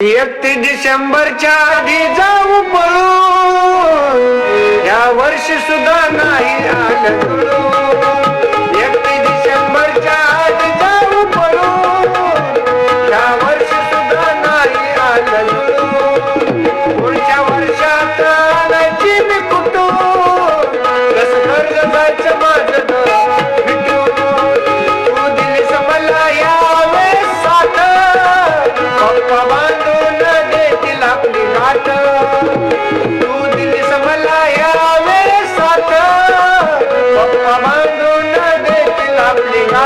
एकतीस डिसेंबरच्या आधी जाऊ पळू या वर्षी सुद्धा नाही आलं.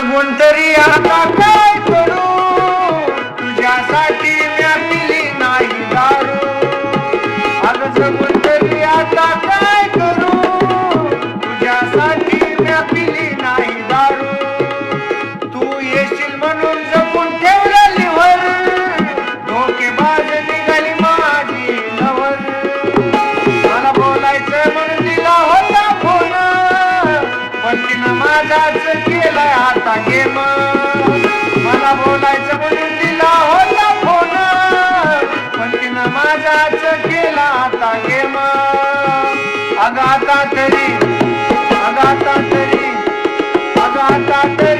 जगून तरी आता काय करू? तुझ्यासाठी म्या पिली नाही दारू. अग जगून माझाच केलाय आता गेम मला बोलायचं म्हणून दिला होता फोन. पण तिनं माझाच केला आता गेम अग आता तरी अग आता तरी अग तरी.